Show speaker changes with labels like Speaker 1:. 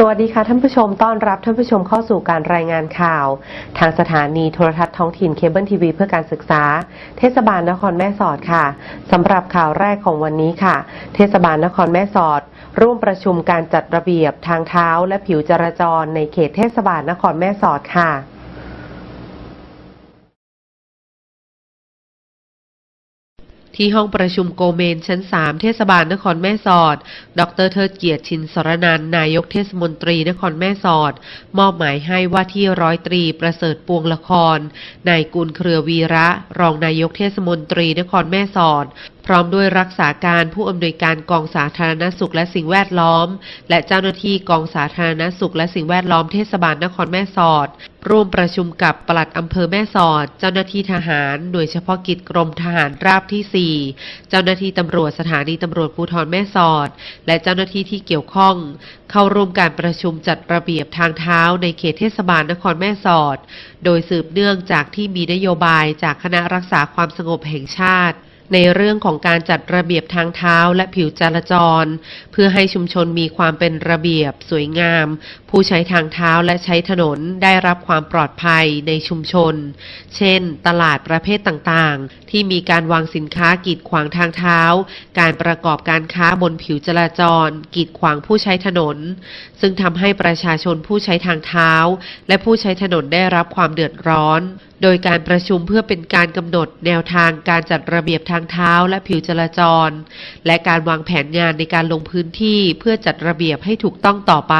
Speaker 1: สวัสดีค่ะท่านผู้ชมต้อนรับท่านผู้ชมเข้าสู่การรายงานข่าว ทางสถานีโทรทัศน์ท้องถิ่นเคเบิลทีวีเพื่อการศึกษา เทศบาลนครแม่สอดค่ะสำหรับข่าวแรกของวันนี้ค่ะ เทศบาลนครแม่สอด ร่วมประชุมการจัดระเบียบทางเท้าและผิวจราจรในเขตเทศบาลนครแม่สอดค่ะ ที่ห้องประชุมโกเมนชั้น 3 เทศบาลนครแม่สอด ดรเทิดเกียรติชินสรนันนายกเทศมนตรีนครแม่สอด มอบหมายให้ว่าที่ร้อยตรีประเสริฐปวงละคร นายกุลเครือวีระ รองนายกเทศมนตรีนครแม่สอด พร้อมด้วยรักษาการผู้อำนวยการกองสาธารณสุขและสิ่งแวดล้อม และเจ้าหน้าที่กองสาธารณสุขและสิ่งแวดล้อมเทศบาลนครแม่สอด ร่วมประชุมกับปลัดอำเภอแม่สอด เจ้าหน้าที่ทหาร หน่วยเฉพาะกิจกรมทหารราบที่ 4 เจ้าหน้าที่ตำรวจสถานีตำรวจภูธรแม่สอด และเจ้าหน้าที่ที่เกี่ยวข้อง เข้าร่วมการประชุมจัดระเบียบทางเท้าในเขตเทศบาลนครแม่สอด โดยสืบเนื่องจากที่มีนโยบายจากคณะรักษาความสงบแห่งชาติ ในเรื่องของการจัดระเบียบทางเท้าและผิวจราจร เพื่อให้ชุมชนมีความเป็นระเบียบสวยงาม ผู้ใช้ทางเท้าและใช้ถนนได้รับความปลอดภัยในชุมชน เช่น ตลาดประเภทต่างๆ ที่มีการวางสินค้ากีดขวางทางเท้า การประกอบการค้าบนผิวจราจร กีดขวางผู้ใช้ถนน ซึ่งทำให้ประชาชนผู้ใช้ทางเท้า และผู้ใช้ถนนได้รับความเดือดร้อนโดยการประชุมเพื่อเป็นการกำหนดแนวทางการจัดระเบียบทางเท้าและผิวจราจร และการวางแผนงานในการลงพื้นที่เพื่อจัดระเบียบให้ถูกต้องต่อไป